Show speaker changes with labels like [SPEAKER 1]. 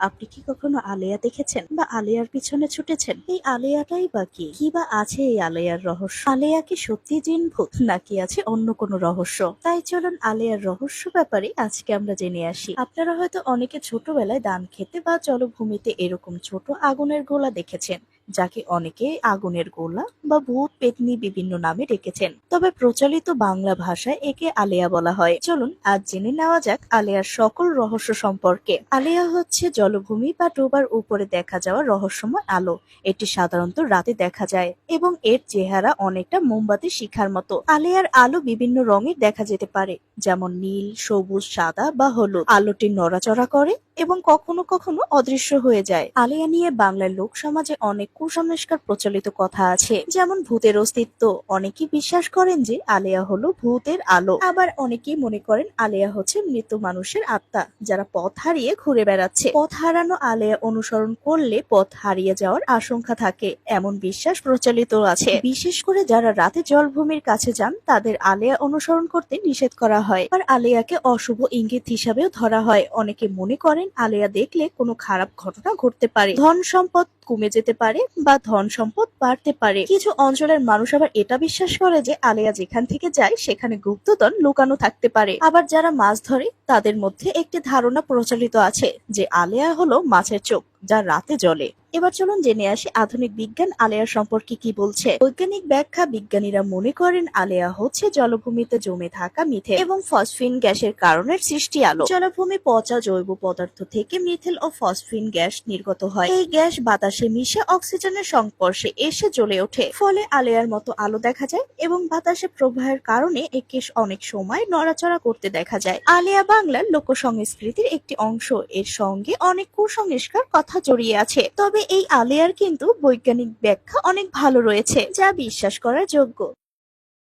[SPEAKER 1] আপনি কি কখনো আলেয়া দেখেছেন বা আলেয়ার পিছনে ছুটেছেন? এই আলেয়াটাই বা কি? কি বা আছে এই আলেয়ার রহস্য? আলেয়া কি সত্যি জিন ভূত নাকি আছে অন্য কোনো রহস্য? তাই চলুন আলেয়ার রহস্য ব্যাপারে আজকে আমরা জেনে আসি। আপনারা হয়তো অনেকে ছোটবেলায় দান খেতে বা জলভূমিতে এরকম ছোট আগুনের গোলা দেখেছেন। যাকে অনেকে আগুনের গোলা বা ভূত পেতনি বিভিন্ন নামে ডেকেছেন। তবে প্রচলিত বাংলা ভাষায় একে আলেয়া বলা হয়। চলুন আজ জেনে নেওয়া যাক আলেয়ার সকল রহস্য সম্পর্কে। আলেয়া হচ্ছে জলভূমি বা ডোবার উপরে দেখা যাওয়া রহস্যময় আলো। এটি সাধারণত রাতে দেখা যায় এবং এর চেহারা অনেকটা মোমবাতি শিখার মতো। আলেয়ার আলো বিভিন্ন রঙের দেখা যেতে পারে, যেমন নীল, সবুজ, সাদা বা হলুদ। আলোটি নড়াচড়া করে এবং কখনো কখনো অদৃশ্য হয়ে যায়। আলেয়া নিয়ে বাংলার লোক সমাজে অনেক কুসংস্কার প্রচলিত কথা আছে। যেমন ভূতের অস্তিত্ব। অনেকেই বিশ্বাস করেন যে আলেয়া হলো ভূতের আলো। আবার অনেকেই মনে করেন আলেয়া হচ্ছে মৃত মানুষের আত্মা, যারা পথ হারিয়ে ঘুরে বেড়াচ্ছে। পথ হারানো আলেয়া অনুসরণ করলে পথ হারিয়ে যাওয়ার আশঙ্কা থাকে। এমন বিশ্বাস প্রচলিত আছে। বিশেষ করে যারা রাতে জলভূমির কাছে যান, তাদের আলেয়া অনুসরণ করতে নিষেধ করা হয়। আর আলেয়াকে অশুভ ইঙ্গিত হিসাবেও ধরা হয়। অনেকে মনে করেন আলেয়া দেখলে কোনো খারাপ ঘটনা ঘটতে পারে। ধন সম্পদ কমে যেতে পারে বা ধন সম্পদ বাড়তে পারে। কিছু অঞ্চলের মানুষ আবার এটা বিশ্বাস করে যে আলেয়া যেখান থেকে যায়, সেখানে গুপ্তধন লুকানো থাকতে পারে। আবার যারা মাছ ধরে, তাদের মধ্যে একটি ধারণা প্রচলিত আছে যে আলেয়া হলো মাছের চোখ, যা রাতে জ্বলে। এবার চলুন জেনে আসি আধুনিক বিজ্ঞান আলেয়া সম্পর্কে কি বলছে। বৈজ্ঞানিক ব্যাখ্যা বিজ্ঞানীরা মনে করেন আলেয়া হচ্ছে জলভূমিতে জমে থাকা মিথেল এবং ফসফিন গ্যাসের কারণে সৃষ্টি আলো। জলভূমি পচা জৈব পদার্থ থেকে মিথেল ও ফসফিন গ্যাস নির্গত হয়। এই গ্যাস বাতাসে মিশে অক্সিজেনের সংস্পর্শে এসে জ্বলে ওঠে। ফলে আলেয়ার মতো আলো দেখা যায় এবং বাতাসে প্রবাহের কারণে একে অনেক সময় নড়াচড়া করতে দেখা যায়। আলেয়া বাংলার লোক সংস্কৃতির একটি অংশ। এর সঙ্গে অনেক কুসংস্কার কথা জড়িয়ে আছে। তবে এই আলেয়ার কিন্তু বৈজ্ঞানিক ব্যাখ্যা অনেক ভালো রয়েছে যা বিশ্বাস করার যোগ্য।